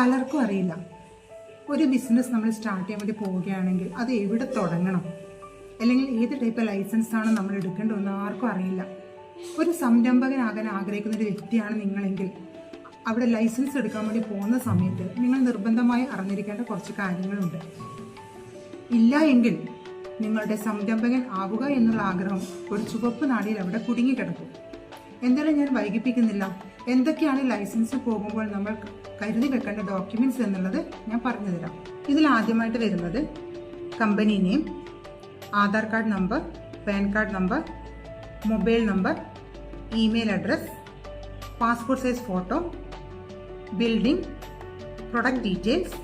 പലർക്കും അറിയില്ല. ഒരു ബിസിനസ് നമ്മൾ സ്റ്റാർട്ട് ചെയ്യാൻ വേണ്ടി പോവുകയാണെങ്കിൽ അത് എവിടെ തുടങ്ങണം? അല്ലെങ്കിൽ ഏത് ടൈപ്പ് ലൈസൻസ് ആണ് നമ്മൾ എടുക്കേണ്ടതെന്ന് ആർക്കും അറിയില്ല. ഒരു സംരംഭകനാകാൻ ആഗ്രഹിക്കുന്ന ഒരു വ്യക്തിയാണ് നിങ്ങളെങ്കിൽ അവിടെ ലൈസൻസ് എടുക്കാൻ വേണ്ടി പോകുന്ന സമയത്ത് നിങ്ങൾ നിർബന്ധമായി അറിഞ്ഞിരിക്കേണ്ട കുറച്ച് കാര്യങ്ങളുണ്ട്. ഇല്ല എങ്കിൽ നിങ്ങളുടെ സംരംഭകൻ ആവുക എന്നുള്ള ആഗ്രഹം ഒരു ചുവപ്പ് നാടിയിൽ അവിടെ കുടുങ്ങിക്കിടക്കും. എന്തായാലും ഞാൻ വൈകിപ്പിക്കുന്നില്ല. എന്തൊക്കെയാണ് ലൈസൻസ് പോകുമ്പോൾ നമ്മൾ കരുതി വെക്കേണ്ട ഡോക്യുമെന്റ്സ് എന്നുള്ളത് ഞാൻ പറഞ്ഞു തരാം. ഇതിൽ ആദ്യമായിട്ട് വരുന്നത് company name Aadhaar card number PAN card number mobile number email address passport size photo building product details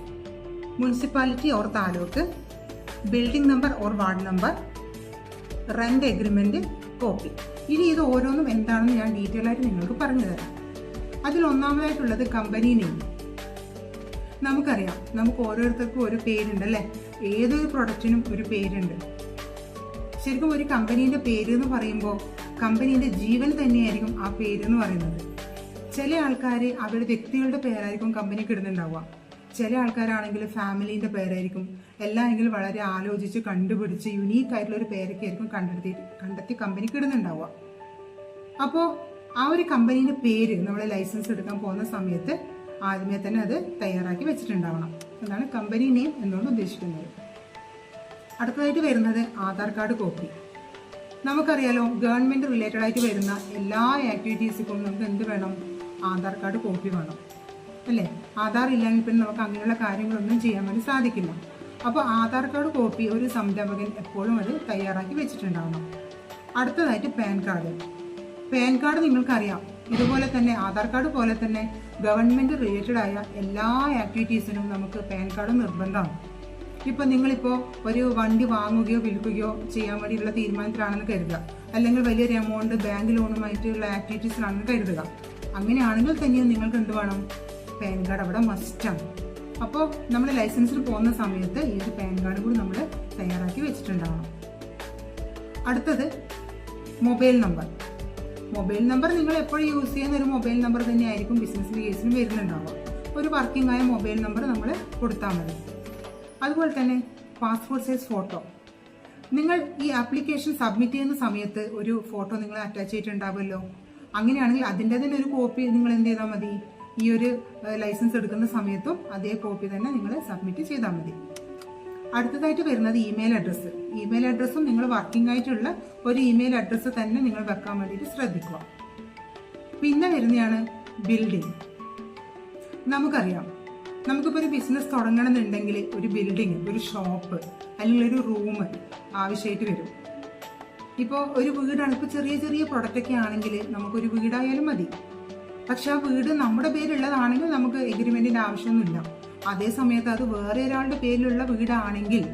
municipality or taluk building number or ward number rent agreement copy ഇനി ഇത് ഓരോന്നും എന്താണെന്ന് ഞാൻ ഡീറ്റെയിൽ ആയിട്ട് നിങ്ങൾക്ക് പറഞ്ഞു തരാം. അതിൽ ഒന്നാമതായിട്ടുള്ളത് കമ്പനി നെയിം നമുക്കറിയാം നമുക്ക് ഓരോരുത്തർക്കും ഒരു പേരുണ്ട് അല്ലേ? ഏതൊരു പ്രൊഡക്റ്റിനും ഒരു പേരുണ്ട്. ശരിക്കും ഒരു കമ്പനീന്റെ പേര് എന്ന് പറയുമ്പോൾ കമ്പനീന്റെ ജീവൻ തന്നെയായിരിക്കും ആ പേര് എന്ന് പറയുന്നത്. ചില ആൾക്കാർ അവരുടെ വ്യക്തികളുടെ പേരായിരിക്കും കമ്പനിക്ക് ഇടുന്നുണ്ടാവുക. ചില ആൾക്കാരാണെങ്കിൽ ഫാമിലീന്റെ പേരായിരിക്കും. എല്ലാമെങ്കിലും വളരെ ആലോചിച്ച് കണ്ടുപിടിച്ച് യുണീക്ക് ആയിട്ടുള്ള ഒരു പേരൊക്കെ ആയിരിക്കും കണ്ടെത്തി കണ്ടെത്തി കമ്പനിക്ക് ഇടുന്നുണ്ടാവുക. അപ്പോൾ ആ ഒരു കമ്പനീന്റെ പേര് നമ്മൾ ലൈസൻസ് എടുക്കാൻ പോകുന്ന സമയത്ത് ആദ്യമേ തന്നെ അത് തയ്യാറാക്കി വെച്ചിട്ടുണ്ടാവണം. എന്നാണ് കമ്പനി നെയിം എന്നുകൊണ്ട് ഉദ്ദേശിക്കുന്നത്. അടുത്തതായിട്ട് വരുന്നത് ആധാർ കാർഡ് കോപ്പി നമുക്കറിയാലോ ഗവൺമെന്റ് റിലേറ്റഡ് ആയിട്ട് വരുന്ന എല്ലാ ആക്ടിവിറ്റീസിനും നമുക്ക് എന്ത് വേണം? ആധാർ കാർഡ് കോപ്പി വേണം. അല്ലേ? ആധാർ ഇല്ലെങ്കിൽ പിന്നെ നമുക്ക് അങ്ങനെയുള്ള കാര്യങ്ങളൊന്നും ചെയ്യാൻ വേണ്ടി സാധിക്കില്ല. അപ്പോൾ ആധാർ കാർഡ് കോപ്പി ഒരു സംരംഭകൻ എപ്പോഴും അത് തയ്യാറാക്കി വെച്ചിട്ടുണ്ടാവണം. അടുത്തതായിട്ട് പാൻ കാർഡ് പാൻ കാർഡ് നിങ്ങൾക്കറിയാം. ഇതുപോലെ തന്നെ ആധാർ കാർഡ് പോലെ തന്നെ ഗവൺമെന്റ് റിലേറ്റഡ് ആയ എല്ലാ ആക്ടിവിറ്റീസിനും നമുക്ക് പാൻ കാർഡ് നിർബന്ധമാണ്. ഇപ്പൊ നിങ്ങളിപ്പോ ഒരു വണ്ടി വാങ്ങുകയോ വിൽക്കുകയോ ചെയ്യാൻ വേണ്ടിയുള്ള തീരുമാനത്തിലാണെന്ന് കരുതുക. അല്ലെങ്കിൽ വലിയൊരു എമൗണ്ട് ബാങ്ക് ലോണുമായിട്ടുള്ള ആക്ടിവിറ്റീസിലാണെന്ന് കരുതുക. അങ്ങനെയാണെങ്കിൽ തന്നെയും നിങ്ങൾക്ക് എന്ത് വേണം? പാൻ കാർഡ് അവിടെ മസ്റ്റാണ് അപ്പോൾ നമ്മൾ ലൈസൻസിന് പോകുന്ന സമയത്ത് ഈ ഒരു പാൻ കാർഡ് കൂടി നമ്മൾ തയ്യാറാക്കി വെച്ചിട്ടുണ്ടാവണം. അടുത്തത് മൊബൈൽ നമ്പർ. മൊബൈൽ നമ്പർ നിങ്ങൾ എപ്പോഴും യൂസ് ചെയ്യുന്ന ഒരു മൊബൈൽ നമ്പർ തന്നെയായിരിക്കും ബിസിനസ് കേസിന് വരുന്നുണ്ടാവുക. ഒരു വർക്കിംഗ് ആയ മൊബൈൽ നമ്പർ നമ്മൾ കൊടുത്താൽ മതി. അതുപോലെ തന്നെ പാസ്പോർട്ട് സൈസ് ഫോട്ടോ നിങ്ങൾ ഈ ആപ്ലിക്കേഷൻ സബ്മിറ്റ് ചെയ്യുന്ന സമയത്ത് ഒരു ഫോട്ടോ നിങ്ങൾ അറ്റാച്ച് ചെയ്തിട്ടുണ്ടാവുമല്ലോ. അങ്ങനെയാണെങ്കിൽ അതിന്റെ തന്നെ ഒരു കോപ്പി നിങ്ങൾ എന്ത് ചെയ്താൽ മതി? ഈ ഒരു ലൈസൻസ് എടുക്കുന്ന സമയത്തും അതേ കോപ്പി തന്നെ നിങ്ങൾ സബ്മിറ്റ് ചെയ്താൽ മതി. അടുത്തതായിട്ട് വരുന്നത് ഇമെയിൽ അഡ്രസ്സ് ഇമെയിൽ അഡ്രസ്സും നിങ്ങൾ വർക്കിംഗ് ആയിട്ടുള്ള ഒരു ഇമെയിൽ അഡ്രസ്സ് തന്നെ നിങ്ങൾ വെക്കാൻ വേണ്ടിയിട്ട് ശ്രദ്ധിക്കുക. പിന്നെ വരുന്നതാണ് ബിൽഡിംഗ് നമുക്കറിയാം. നമുക്കിപ്പോൾ ഒരു ബിസിനസ് തുടങ്ങണമെന്നുണ്ടെങ്കിൽ ഒരു ബിൽഡിംഗ് ഒരു ഷോപ്പ് അല്ലെങ്കിൽ ഒരു റൂം ആവശ്യമായിട്ട് വരും. ഇപ്പോൾ ഒരു വീടാണ് ഇപ്പോൾ ചെറിയ ചെറിയ പ്രൊഡക്റ്റൊക്കെ ആണെങ്കിൽ നമുക്കൊരു വീടായാലും മതി. പക്ഷെ ആ വീട് നമ്മുടെ പേരുള്ളതാണെങ്കിൽ നമുക്ക് എഗ്രിമെന്റിന്റെ ആവശ്യമൊന്നുമില്ല. അതേ സമയത്ത് അത് വേറെ ഒരാളുടെ പേരിലുള്ള വീടാണെങ്കിൽ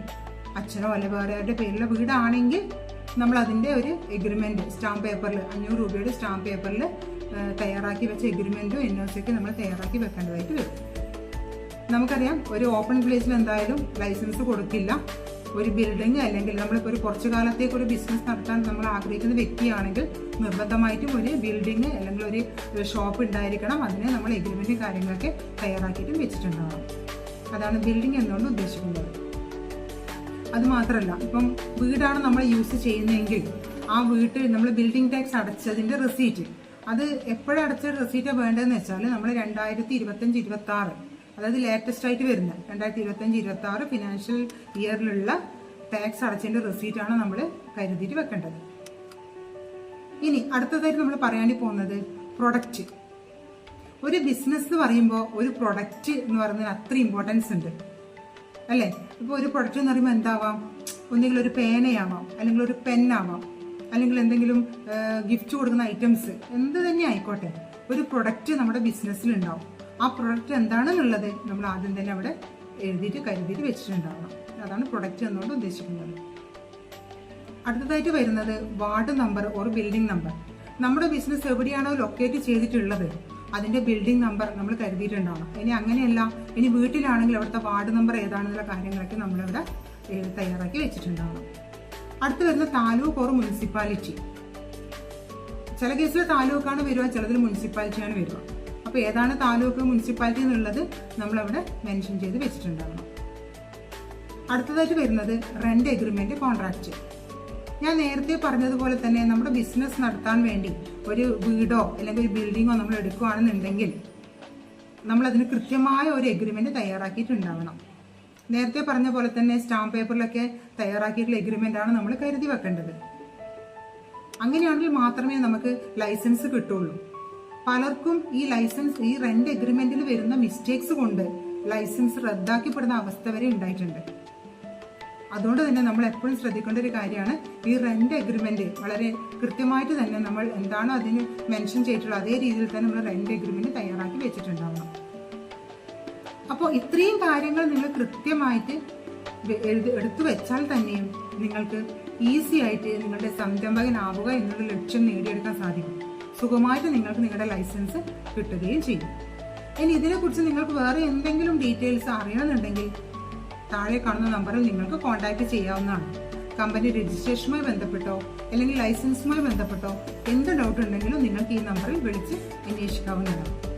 അച്ഛനോ അല്ലെ വേറെ ആരുടെ പേരിലുള്ള വീടാണെങ്കിൽ നമ്മൾ അതിന്റെ ഒരു എഗ്രിമെന്റ് സ്റ്റാമ്പ് പേപ്പറിൽ അഞ്ഞൂറ് രൂപയുടെ സ്റ്റാമ്പ് പേപ്പറിൽ തയ്യാറാക്കി വെച്ച എഗ്രിമെന്റും എൻ ഒ നമ്മൾ തയ്യാറാക്കി വെക്കേണ്ടതായിട്ട് വരും. നമുക്കറിയാം ഒരു ഓപ്പൺ പ്ലേസിൽ എന്തായാലും ലൈസൻസ് കൊടുക്കില്ല. ഒരു ബിൽഡിംഗ് അല്ലെങ്കിൽ നമ്മളിപ്പോൾ ഒരു കുറച്ചു കാലത്തേക്ക് ഒരു ബിസിനസ് നടത്താൻ നമ്മൾ ആഗ്രഹിക്കുന്ന വ്യക്തിയാണെങ്കിൽ നിർബന്ധമായിട്ടും ഒരു ബിൽഡിംഗ് അല്ലെങ്കിൽ ഒരു ഷോപ്പ് ഉണ്ടായിരിക്കണം. അതിനെ നമ്മൾ എഗ്രിമെന്റും കാര്യങ്ങളൊക്കെ തയ്യാറാക്കിയിട്ടും വെച്ചിട്ടുണ്ടാവണം. അതാണ് ബിൽഡിംഗ് എന്നുകൊണ്ട് ഉദ്ദേശിക്കുന്നത്. അതുമാത്രമല്ല ഇപ്പം വീടാണ് നമ്മൾ യൂസ് ചെയ്യുന്നതെങ്കിൽ ആ വീട്ടിൽ നമ്മൾ ബിൽഡിംഗ് ടാക്സ് അടച്ചതിന്റെ റെസീറ്റ് അത് എപ്പോഴടച്ച റെസീറ്റ് വേണ്ടതെന്ന് വെച്ചാൽ നമ്മൾ രണ്ടായിരത്തി ഇരുപത്തഞ്ച് ഇരുപത്തി ആറ് അതായത് ലേറ്റസ്റ്റ് ആയിട്ട് വരുന്ന രണ്ടായിരത്തി ഇരുപത്തഞ്ച് ഇരുപത്തി ആറ് ഫിനാൻഷ്യൽ ഇയറിലുള്ള ടാക്സ് അടച്ചതിന്റെ റെസീറ്റ് ആണ് നമ്മൾ കരുതിയിട്ട് വെക്കേണ്ടത്. ഇനി അടുത്തതായിട്ട് നമ്മൾ പറയാണ്ടി പോകുന്നത് പ്രൊഡക്റ്റ് ഒരു ബിസിനസ് എന്ന് പറയുമ്പോൾ ഒരു പ്രൊഡക്റ്റ് എന്ന് പറയുന്നതിന് അത്ര ഇമ്പോർട്ടൻസ് ഉണ്ട്. അല്ലേ? ഇപ്പോൾ ഒരു പ്രൊഡക്റ്റ് എന്ന് പറയുമ്പോൾ എന്താവാം? ഒന്നുകിൽ ഒരു പേനയാവാം അല്ലെങ്കിൽ ഒരു പെന്നാവാം അല്ലെങ്കിൽ എന്തെങ്കിലും ഗിഫ്റ്റ് കൊടുക്കുന്ന ഐറ്റംസ് എന്ത് തന്നെ ആയിക്കോട്ടെ. ഒരു പ്രൊഡക്റ്റ് നമ്മുടെ ബിസിനസ്സിൽ ഉണ്ടാവും. ആ പ്രൊഡക്റ്റ് എന്താണെന്നുള്ളത് നമ്മൾ ആദ്യം തന്നെ അവിടെ എഴുതിയിട്ട് കരുതിയിട്ട് വെച്ചിട്ടുണ്ടാവണം. അതാണ് പ്രൊഡക്റ്റ് എന്നുകൊണ്ട് ഉദ്ദേശിക്കുന്നത്. അടുത്തതായിട്ട് വരുന്നത് ward number or building number നമ്മുടെ ബിസിനസ് എവിടെയാണോ ലൊക്കേറ്റ് ചെയ്തിട്ടുള്ളത് അതിന്റെ ബിൽഡിംഗ് നമ്പർ നമ്മൾ കരുതിയിട്ടുണ്ടാവണം. ഇനി അങ്ങനെയല്ല ഇനി വീട്ടിലാണെങ്കിൽ അവിടുത്തെ വാർഡ് നമ്പർ ഏതാണെന്നുള്ള കാര്യങ്ങളൊക്കെ നമ്മളിവിടെ തയ്യാറാക്കി വെച്ചിട്ടുണ്ടാവണം. അടുത്ത് വരുന്ന താലൂക്ക് ഓർ മുനിസിപ്പാലിറ്റി ചില കേസിൽ താലൂക്കാണ് വരിക ചിലതിൽ മുനിസിപ്പാലിറ്റിയാണ് വരിക. അപ്പോൾ ഏതാണ് താലൂക്ക് മുനിസിപ്പാലിറ്റി എന്നുള്ളത് നമ്മളവിടെ മെൻഷൻ ചെയ്ത് വെച്ചിട്ടുണ്ടാവണം. അടുത്തതായിട്ട് വരുന്നത് റെന്റ് എഗ്രിമെന്റ് കോൺട്രാക്റ്റ് ഞാൻ നേരത്തെ പറഞ്ഞതുപോലെ തന്നെ നമ്മുടെ ബിസിനസ് നടത്താൻ വേണ്ടി ഒരു വീടോ അല്ലെങ്കിൽ ഒരു ബിൽഡിങ്ങോ നമ്മൾ എടുക്കുകയാണെന്നുണ്ടെങ്കിൽ നമ്മൾ അതിന് കൃത്യമായ ഒരു എഗ്രിമെന്റ് തയ്യാറാക്കിയിട്ടുണ്ടാവണം. നേരത്തെ പറഞ്ഞ പോലെ തന്നെ സ്റ്റാമ്പ് പേപ്പറിലൊക്കെ തയ്യാറാക്കിയിട്ടുള്ള എഗ്രിമെന്റ് ആണ് നമ്മൾ കരുതി വെക്കേണ്ടത്. അങ്ങനെയാണെങ്കിൽ മാത്രമേ നമുക്ക് ലൈസൻസ് കിട്ടുള്ളൂ. പലർക്കും ഈ ലൈസൻസ് ഈ റെന്റ് എഗ്രിമെന്റിൽ വരുന്ന മിസ്റ്റേക്സ് കൊണ്ട് ലൈസൻസ് റദ്ദാക്കിപ്പെടുന്ന അവസ്ഥ വരെ ഉണ്ടായിട്ടുണ്ട്. അതുകൊണ്ട് തന്നെ നമ്മൾ എപ്പോഴും ശ്രദ്ധിക്കേണ്ട ഒരു കാര്യമാണ് ഈ റെന്റ് എഗ്രിമെന്റ് വളരെ കൃത്യമായിട്ട് തന്നെ നമ്മൾ എന്താണോ അതിന് മെൻഷൻ ചെയ്തിട്ടുള്ളത് അതേ രീതിയിൽ തന്നെ നമ്മൾ റെന്റ് എഗ്രിമെന്റ് തയ്യാറാക്കി വെച്ചിട്ടുണ്ടാവണം. അപ്പോൾ ഇത്രയും കാര്യങ്ങൾ നിങ്ങൾ കൃത്യമായിട്ട് എടുത്തു വെച്ചാൽ തന്നെയും നിങ്ങൾക്ക് ഈസി ആയിട്ട് നിങ്ങളുടെ സംരംഭകനാവുക എന്നുള്ള ലക്ഷ്യം നേടിയെടുക്കാൻ സാധിക്കും. സുഖമായിട്ട് നിങ്ങൾക്ക് നിങ്ങളുടെ ലൈസൻസ് കിട്ടുകയും ചെയ്യും. ഇനി ഇതിനെക്കുറിച്ച് നിങ്ങൾക്ക് വേറെ എന്തെങ്കിലും ഡീറ്റെയിൽസ് അറിയണമെന്നുണ്ടെങ്കിൽ താഴെ കാണുന്ന നമ്പറിൽ നിങ്ങൾക്ക് കോൺടാക്ട് ചെയ്യാവുന്നതാണ്. കമ്പനി രജിസ്ട്രേഷനുമായി ബന്ധപ്പെട്ടോ അല്ലെങ്കിൽ ലൈസൻസുമായി ബന്ധപ്പെട്ടോ എന്ത് ഡൗട്ട് ഉണ്ടെങ്കിലും നിങ്ങൾക്ക് ഈ നമ്പറിൽ വിളിച്ച് അന്വേഷിക്കാവുന്നതാണ്.